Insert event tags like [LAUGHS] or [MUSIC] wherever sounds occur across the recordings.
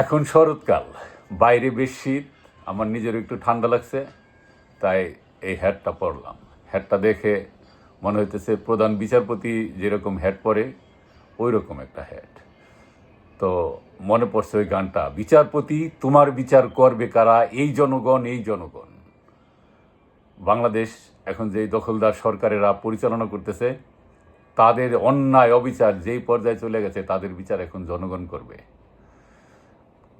এখন শরৎকাল। বাইরে বেশ শীত, আমার নিজের একটু ঠান্ডা লাগছে, তাই এই হ্যাটটা পরলাম। হ্যাটটা দেখে মনে হইতেছে প্রধান বিচারপতি যেরকম হ্যাট পরে ওই রকম একটা হ্যাট তো মনে পড়ছে ওই গানটা, বিচারপতি, তোমার বিচার করবে কারা? এই জনগণ এই জনগণ। বাংলাদেশ এখন যেই দখলদার সরকারেরা পরিচালনা করতেছে, তাদের অন্যায় অবিচার যেই পর্যায়ে চলে গেছে, তাদের বিচার এখন জনগণ করবে।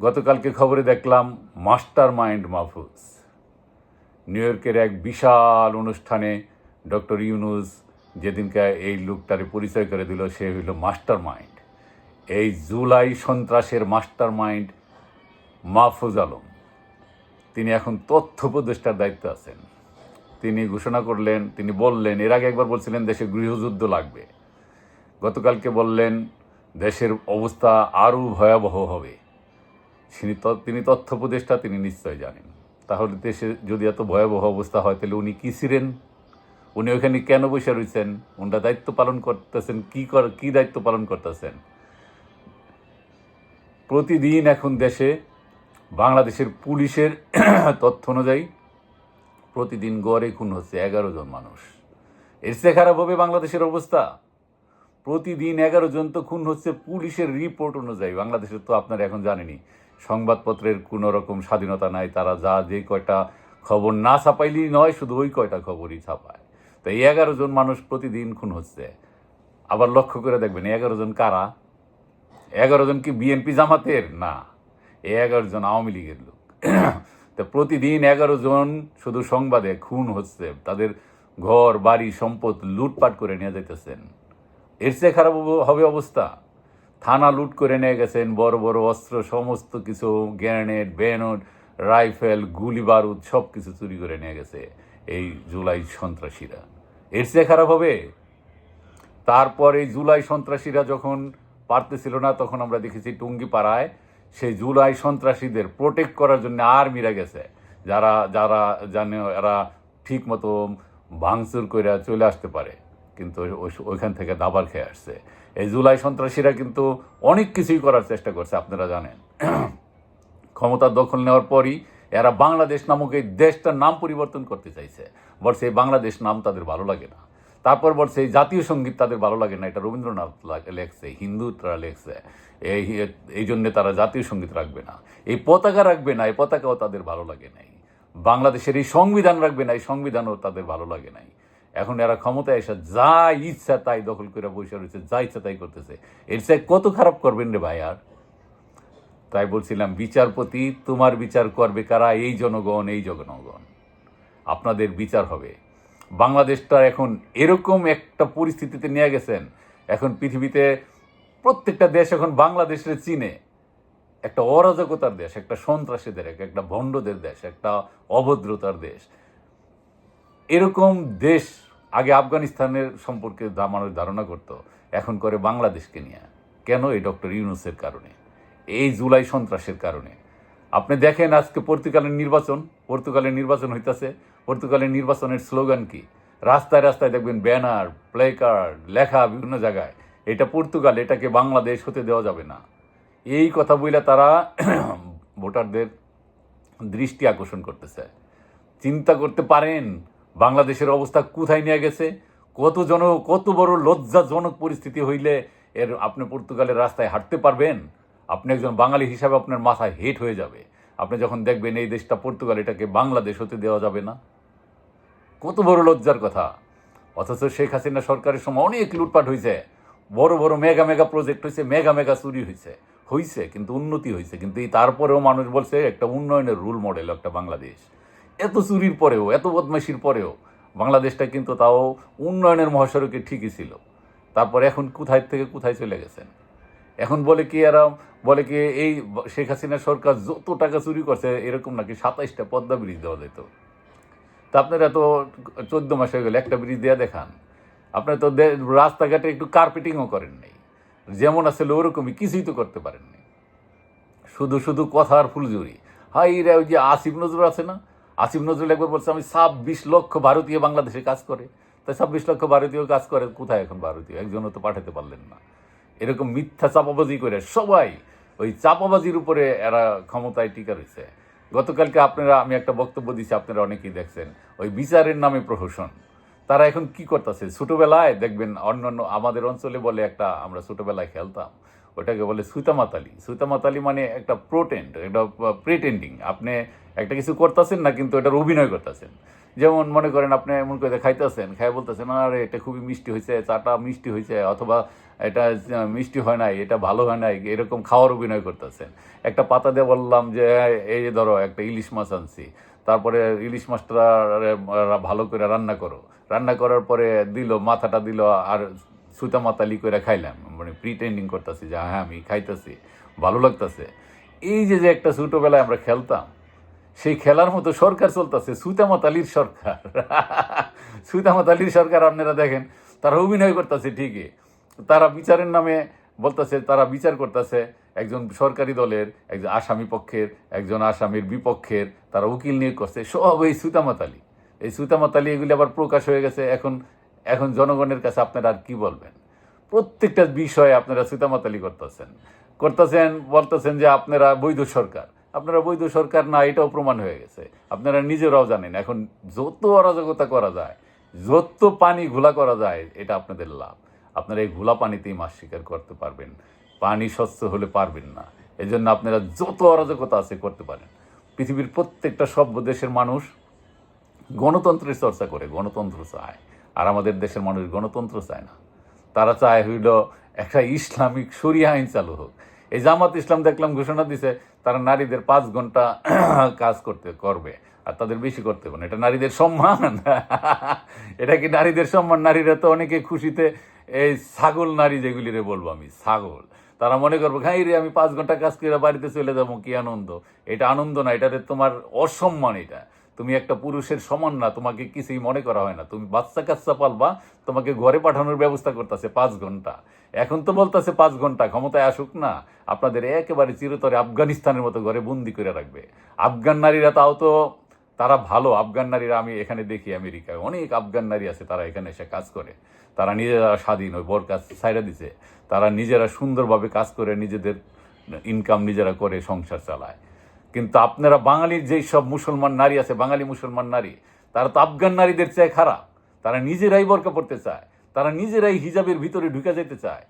গতকালকে খবরে দেখলাম মাস্টার মাইন্ড মাহফুজ। নিউ ইয়র্কের এক বিশাল অনুষ্ঠানে ডক্টর ইউনুস যেদিনকে এই লোকটারে পরিচয় করে দিল, সে হইল মাস্টার মাইন্ড এই জুলাই সন্ত্রাসের মাস্টার মাইন্ড মাহফুজ আলম। তিনি এখন তথ্য উপদেষ্টার দায়িত্ব আছেন। তিনি ঘোষণা করলেন, তিনি বললেন, এর আগে একবার বলছিলেন দেশে গৃহযুদ্ধ লাগবে। গতকালকে বললেন, দেশের অবস্থা আরও ভয়াবহ হবে। তিনি তিনি তথ্য উপদেষ্টা তিনি নিশ্চয় জানেন। তাহলে দেশে যদি এত ভয়াবহ অবস্থা হয়, তাহলে উনি কী ছিলেন? উনি ওখানে কেন বসে রয়েছেন? উনটা দায়িত্ব পালন করতেছেন, কি কর, কি দায়িত্ব পালন করতেছেন? প্রতিদিন এখন দেশে বাংলাদেশের পুলিশের [CLEARS THROAT] তথ্য অনুযায়ী প্রতিদিন গড়ে খুন হচ্ছে এগারো জন মানুষ। এর চেয়ে খারাপ হবে বাংলাদেশের অবস্থা। প্রতিদিন এগারো জন তো খুন হচ্ছে পুলিশের রিপোর্ট অনুযায়ী। বাংলাদেশের তো আপনারা এখন জানেনই। সংবাদপত্রের কোনো রকম স্বাধীনতা নাই, তারা যা যে কয়টা খবর না ছাপাইলেই নয়, শুধু ওই কয়টা খবরই ছাপায়। তো এই এগারো জন মানুষ প্রতিদিন খুন হচ্ছে। আবার লক্ষ্য করে দেখবেন এগারো জন কারা? এগারো জন কি বিএনপি জামাতের? না, এই এগারো জন আওয়ামী লীগের লোক। [CLEARS THROAT] তো প্রতিদিন এগারো জন শুধু সংবাদে খুন হচ্ছে, তাদের ঘর, বাড়ি, সম্পদ লুটপাট করে নিয়ে যাইতেছেন। এর চেয়ে খারাপ হবে অবস্থা। থানা লুট করে নিয়ে গেছেন, বড় বড় অস্ত্র, সমস্ত কিছু, গ্রেনেড ব্যানট রাইফেল, গুলি বারুদ, সব কিছু চুরি করে নিয়ে গেছে এই জুলাই সন্ত্রাসীরা। এর চেয়ে খারাপ হবে? তারপর এই জুলাই সন্ত্রাসীরা যখন পারতেছিল না, তখন আমরা দেখেছি টুঙ্গি পাড়ায় সেই জুলাই সন্ত্রাসীদের প্রোটেক্ট করার জন্য আর্মিরা গেছে। যারা যারা জানে, এরা ঠিক মতো ভাঙচুর করে চলে আসতে পারে। কিন্তু ওইখান থেকে দাবার খেয়ে আসছে। এই জুলাই সন্ত্রাসীরা কিন্তু অনেক কিছুই করার চেষ্টা করছে, আপনারা জানেন। [CLEARS THROAT] ক্ষমতা দখল নেওয়ার পরই এরা বাংলাদেশ নামক এই দেশটার নাম পরিবর্তন করতে চাইছে। বলছে এই বাংলাদেশ নাম তাদের ভালো লাগে না। তারপর বলছে এই জাতীয় সংগীত তাদের ভালো লাগে না। এটা রবীন্দ্রনাথ লেখছে হিন্দুরা লেখছে। এই এই জন্য তারা জাতীয় সংগীত রাখবে না। এই পতাকা রাখবে না, এই পতাকাও তাদের ভালো লাগে নাই। বাংলাদেশের এই সংবিধান রাখবে না, এই সংবিধানও তাদের ভালো লাগে নাই। এখন এরা ক্ষমতায় এসে যা ইচ্ছা তাই দখল করে বসে রয়েছে, যা ইচ্ছা তাই করতেছে। এর চাই কত খারাপ করবেন রে ভাই আর? তাই বলছিলাম, বিচারপতি তোমার বিচার করবে কারা? এই জনগণ এই জনগণ। আপনাদের বিচার হবে। বাংলাদেশটা এখন এরকম একটা পরিস্থিতিতে নিয়ে গেছেন, এখন পৃথিবীতে প্রত্যেকটা দেশ এখন বাংলাদেশের চীনে। একটা অরাজকতার দেশ, একটা সন্ত্রাসীদের এক- একটা ভণ্ডদের দেশ, একটা অভদ্রতার দেশ। এরকম দেশ আগে আফগানিস্তানের সম্পর্কে মানুষ ধারণা করত, এখন করে বাংলাদেশকে নিয়ে। কেন? এই ডক্টর ইউনুসের কারণে, এই জুলাই সন্ত্রাসের কারণে। আপনি দেখেন আজকে পর্তুগালের নির্বাচন পর্তুগালের নির্বাচন হইতেছে। পর্তুগালের নির্বাচনের স্লোগান কি? রাস্তায় রাস্তায় দেখবেন ব্যানার প্লে কার্ড লেখা বিভিন্ন জায়গায়। এটা পর্তুগাল, এটাকে বাংলাদেশ হতে দেওয়া যাবে না। এই কথা বইলে তারা [CLEARS THROAT] ভোটারদের দৃষ্টি আকর্ষণ করতেছে। চিন্তা করতে পারেন বাংলাদেশের অবস্থা কোথায় নিয়ে গেছে? কত জন, কত বড় লজ্জাজনক পরিস্থিতি হইলে এর আপনি পর্তুগালের রাস্তায় হাঁটতে পারবেন? আপনি একজন বাঙালি হিসাবে আপনার মাথায় হেট হয়ে যাবে। আপনি যখন দেখবেন এই দেশটা পর্তুগাল, এটাকে বাংলাদেশ হতে দেওয়া যাবে না। কত বড় লজ্জার কথা। অথচ শেখ হাসিনা সরকারের সময় অনেক লুটপাট হয়েছে বড় বড় মেগা মেগা প্রজেক্ট হয়েছে মেগা মেগা চুরি হয়েছে হয়েছে কিন্তু উন্নতি হয়েছে কিন্তু এই তারপরেও মানুষ বলছে, একটা উন্নয়নের রুল মডেল একটা বাংলাদেশ। এত চুরির পরেও, এত বদমাইশির পরেও বাংলাদেশটা কিন্তু তাও উন্নয়নের মহাসড়কে ঠিকই ছিল। তারপর এখন কোথায় থেকে কোথায় চলে গেছেন? এখন বলে কি এরা, বলে কি এই শেখ হাসিনা সরকার যত টাকা চুরি করছে, এরকম নাকি সাতাইশটা পদ্মা ব্রিজ দেওয়া যেত। তা আপনারা তো চোদ্দ মাস হয়ে গেলে, একটা ব্রিজ দেওয়া দেখান। আপনারা তো রাস্তাঘাটে একটু কার্পেটিংও করেন নাই। যেমন আসলে ওরকমই কিছুই তো করতে পারেননি। শুধু শুধু কথার ফুলজুরি হাই রে, ওই যে আসিফ নজরুল আছে না? আসিফ নজরুল একবার বলছে, আমি ছাব্বিশ লক্ষ ভারতীয় বাংলাদেশে কাজ করে। তাই ছাব্বিশ লক্ষ ভারতীয় কাজ করে, কোথায় এখন ভারতীয়? একজনও তো পাঠাতে পারলেন না। এরকম মিথ্যা চাপাবাজি করে সবাই, ওই চাপাবাজির উপরে এরা ক্ষমতায় টিকা রয়েছে। গতকালকে আপনারা, আমি একটা বক্তব্য দিচ্ছি আপনারা অনেকেই দেখছেন, ওই বিচারের নামে প্রহসন। তারা এখন কি করতেছে? ছোটবেলায় দেখবেন অন্যান্য, আমাদের অঞ্চলে বলে একটা, আমরা ছোটবেলায় খেলতাম, ওটাকে বলে সুতামাতালি। সুতামাতালি মানে একটা প্রোটেন্ট একটা প্রেটেন্ডিং। আপনি একটা কিছু করতেছেন না, কিন্তু এটার অভিনয় করতেছেন। যেমন মনে করেন আপনি এমন করে খাইতেছেন খাই বলতেছেন, আরে, এটা খুবই মিষ্টি হয়েছে চাটা মিষ্টি হয়েছে অথবা এটা মিষ্টি হয় নাই, এটা ভালো হয় নাই, এরকম খাওয়ার অভিনয় করতেছেন। একটা পাতা দিয়ে বললাম যে, এই যে ধরো, একটা ইলিশ মাছ আনছি, তারপরে ইলিশ মাছটা ভালো করে রান্না করো। রান্না করার পরে দিল, মাথাটা দিল, আর সুতা মাতালি করে খাইলাম। মানে প্রিটেন্ডিং করতেছি যে হ্যাঁ আমি খাইতেছি, ভালো লাগতেছে। এই যে যে একটা ছোটোবেলায় আমরা খেলতাম সেই খেলার মতো সরকার চলতেছে সুতামাতালির সরকার। সুতামাতালির সরকার আপনারা দেখেন, তারা অভিনয় করতেছে ঠিকই। তারা বিচারের নামে বলতেছে, তারা বিচার করতেছে একজন সরকারি দলের, একজন আসামি পক্ষের, একজন আসামির বিপক্ষের, তারা উকিল নিয়োগ করছে, সব এই সুতামাতালি এই সুতামাতালি এগুলি আবার প্রকাশ হয়ে গেছে, এখন এখন জনগণের কাছে আপনারা আর কি বলবেন? প্রত্যেকটা বিষয়ে আপনারা সুতামাতালি করতেছেন। করতেছেন, বলতেছেন যে আপনারা বৈধ সরকার। আপনারা বৈধ সরকার না, এটাও প্রমাণ হয়ে গেছে। আপনারা নিজেরাও জানেন, এখন যত অরাজকতা করা যায়, যত পানি ঘোলা করা যায়, এটা আপনাদের লাভ। আপনারা এই ঘোলা পানিতেই মাছ শিকার করতে পারবেন। পানি স্বচ্ছ হলে পারবেন না। এই জন্য আপনারা যত অরাজকতা আছে করতে পারেন। পৃথিবীর প্রত্যেকটা সভ্য দেশের মানুষ গণতন্ত্রের চর্চা করে, গণতন্ত্র চায়। আর আমাদের দেশের মানুষ গণতন্ত্র চায় না। তারা চায় হইল একটা ইসলামিক শরিয়া আইন চালু হোক। এই জামাত ইসলাম দেখলাম ঘোষণা দিছে, তারা নারীদের পাঁচ ঘণ্টা [CLEARS THROAT] কাজ করতে করবে, আর তাদের বেশি করতে হবে না। এটা নারীদের সম্মান। [LAUGHS] এটা কি নারীদের সম্মান? নারীরা তো অনেকে খুশিতে এই ছাগল নারী যেগুলি রে বলব আমি, ছাগল। তারা মনে করব খাই রে, আমি পাঁচ ঘণ্টা কাজ করে বাড়িতে চলে যাব, কি আনন্দ? এটা আনন্দ না, এটাতে তোমার অসম্মান এটা। তুমি একটা পুরুষের সমান না, তোমাকে কিছুই মনে করা হয় না। তুমি বাচ্চা কাচ্চা পালবা, তোমাকে ঘরে পাঠানোর ব্যবস্থা করতেছে পাঁচ ঘণ্টা। এখন তো বলতেছে পাঁচ ঘণ্টা, ক্ষমতায় আসুক না, আপনাদের একেবারে চিরতরে আফগানিস্তানের মতো ঘরে বন্দি করে রাখবে। আফগান নারীরা তাও তো, তারা ভালো, আফগান নারীরা আমি এখানে দেখি আমেরিকায়, অনেক আফগান নারী আছে, তারা এখানে এসে কাজ করে। তারা নিজেরা স্বাধীন ওই বর কাজ ছাইড়া দিছে। তারা নিজেরা সুন্দরভাবে কাজ করে, নিজেদের ইনকাম নিজেরা করে, সংসার চালায়। কিন্তু আপনারা বাঙালির যেই সব মুসলমান নারী আছে, বাঙালি মুসলমান নারী, তারা তো আফগান নারীদের চেয়ে খারাপ। তারা নিজেরাই বরকা পড়তে চায়। তারা নিজেরাই হিজাবের ভিতরে ঢুকে যেতে চায়।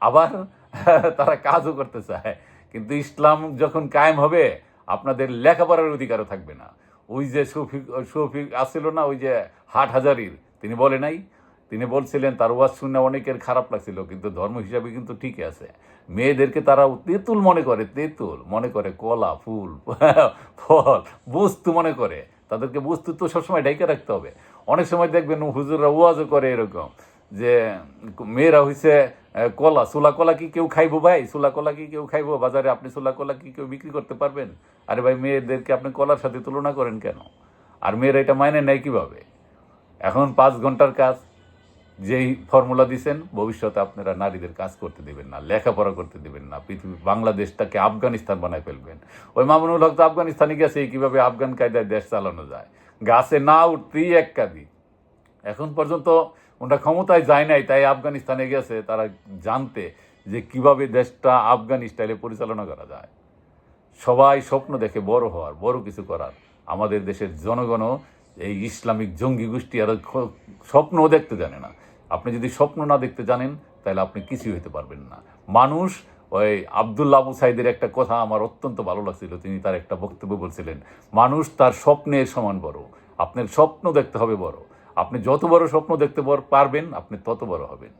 আবার [LAUGHS] তারা কাজও করতে চায়। কিন্তু ইসলাম যখন কায়েম হবে, আপনাদের লেখাপড়ার অধিকারও থাকবে না। ওই যে শফিক শফিক আসছিল না, ওই যে হাট হাজারির তিনি বলে নাই তিনি বলছিলেন তার ওয়াজ শুনে অনেকের খারাপ লাগছিল কিন্তু ধর্ম হিসাবে কিন্তু ঠিকই আছে। মেয়েদেরকে তারা তেঁতুল মনে করে তেঁতুল মনে করে কলা ফুল [LAUGHS] ফল বস্তু মনে করে। তাদেরকে বস্তু তো সবসময় ডাইকে রাখতে হবে। অনেক সময় দেখবেন হুজুররা ওয়াজও করে এরকম যে মেয়েরা আহ, কলা সুলা কলা কি কেউ খাইবো ভাই? সুলা কলা কি কেউ খাইবো? বাজারে আপনি সুলা কলা কি কেউ বিক্রি করতে পারবেন? আরে ভাই মেয়েদেরকে আপনি কলার সাথে তুলনা করেন কেন? আর মেয়েরা এটা মাইনে নেয় কীভাবে? এখন পাঁচ ঘণ্টার কাজ যেই ফর্মুলা দিছেন, ভবিষ্যতে আপনারা নারীদের কাজ করতে দেবেন না, লেখাপড়া করতে দেবেন না, পৃথিবী, বাংলাদেশটাকে আফগানিস্তান বানায় ফেলবেন। ওই মামুনুল হক তো আফগানিস্তানে গেছে কীভাবে আফগান কায়দায় দেশ চালানো যায়? গাছে না উঠতেই এক কাদি। এখন পর্যন্ত ওটা ক্ষমতায় যায় নাই, তাই আফগানিস্তানে গেছে, তারা জানতে যে কীভাবে দেশটা আফগান স্টাইলে পরিচালনা করা যায়। সবাই স্বপ্ন দেখে বড় হওয়ার, বড় কিছু করার। আমাদের দেশের জনগণও এই ইসলামিক জঙ্গি গোষ্ঠী আর স্বপ্নও দেখতে জানে না। আপনি যদি স্বপ্ন না দেখতে জানেন, তাহলে আপনি কিছুই হতে পারবেন না। মানুষ, ওই আবদুল্লা আবু সাইদের একটা কথা আমার অত্যন্ত ভালো লাগছিল, তিনি তার একটা বক্তব্য বলছিলেন, মানুষ তার স্বপ্নের সমান বড়, আপনার স্বপ্ন দেখতে হবে বড়। আপনি যত বড় স্বপ্ন দেখতে পারবেন, আপনি তত বড় হবেন।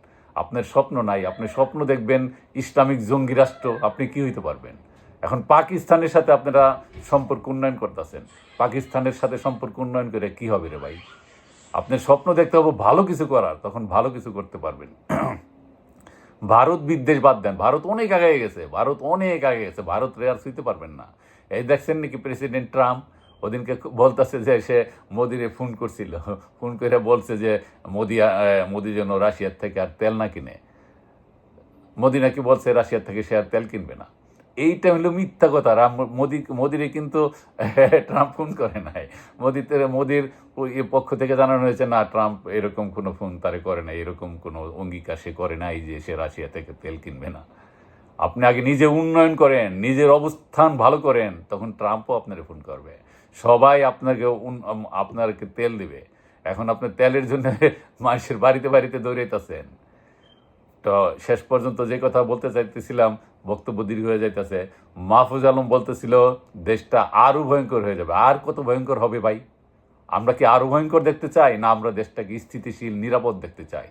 আপনার স্বপ্ন নাই, আপনি স্বপ্ন দেখবেন ইসলামিক জঙ্গি রাষ্ট্র, আপনি কি হইতে পারবেন? এখন পাকিস্তানের সাথে আপনারা সম্পর্ক উন্নয়ন করতেছেন। পাকিস্তানের সাথে সম্পর্ক উন্নয়ন করে কি হবে রে ভাই? আপনার স্বপ্ন দেখতে হবে ভালো কিছু করার, তখন ভালো কিছু করতে পারবেন। ভারত বিদ্বেষ বাদ দেন। ভারত অনেক আগে গেছে, ভারত অনেক আগে গেছে, ভারত রেয়ার শুইতে পারবেন না। এই দেখছেন নাকি প্রেসিডেন্ট ট্রাম্প? ওদিনকে বলতেছে যে সে মোদিরে ফোন করছিল। ফোন করে বলছে যে মোদি মোদি যেন রাশিয়ার থেকে আর তেল না কিনে। মোদি নাকি বলছে রাশিয়ার থেকে সে আর তেল কিনবে না। এইটা হলো মিথ্যা কথা। রাম মোদি, মোদিরে কিন্তু ট্রাম্প ফোন করে নাই। মোদিতে, মোদির পক্ষ থেকে জানানো হয়েছে, না, ট্রাম্প এরকম কোনো ফোন তারে করে নাই, এরকম কোনো অঙ্গীকার সে করে নাই যে সে রাশিয়া থেকে তেল কিনবে না। আপনি আগে নিজে উন্নয়ন করেন, নিজের অবস্থান ভালো করেন, তখন ট্রাম্পও আপনাকে ফোন করবে। সবাই আপনাকে আপনাকে তেল দিবে। এখন আপনি তেলের জন্য মানুষের বাড়িতে বাড়িতে দৌড়াইতেছেন। তো শেষ পর্যন্ত যে কথা বলতে চাইতেছিলাম, বক্তব্য দীর্ঘ হয়ে যাইতেছে। মাহফুজ আলম বলতেছিল, দেশটা আরও ভয়ঙ্কর হয়ে যাবে। আর কত ভয়ঙ্কর হবে ভাই? আমরা কি আরও ভয়ঙ্কর দেখতে চাই, না আমরা দেশটাকে স্থিতিশীল, নিরাপদ দেখতে চাই?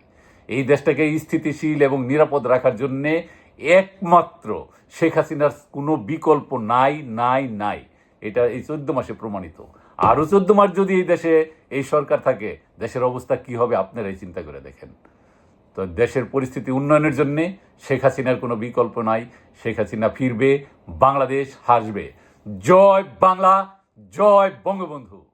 এই দেশটাকে স্থিতিশীল এবং নিরাপদ রাখার জন্যে একমাত্র শেখ হাসিনার কোনো বিকল্প নাই নাই নাই। এটা এই চোদ্দ মাসে প্রমাণিত। আরও চোদ্দ মাস যদি এই দেশে, এই সরকার থাকে, দেশের অবস্থা কি হবে, আপনারাই চিন্তা করে দেখেন। তো দেশের পরিস্থিতি উন্নয়নের জন্যে শেখ হাসিনার কোনো বিকল্প নাই। শেখ হাসিনা ফিরবে, বাংলাদেশ হাসবে। জয় বাংলা, জয় বঙ্গবন্ধু।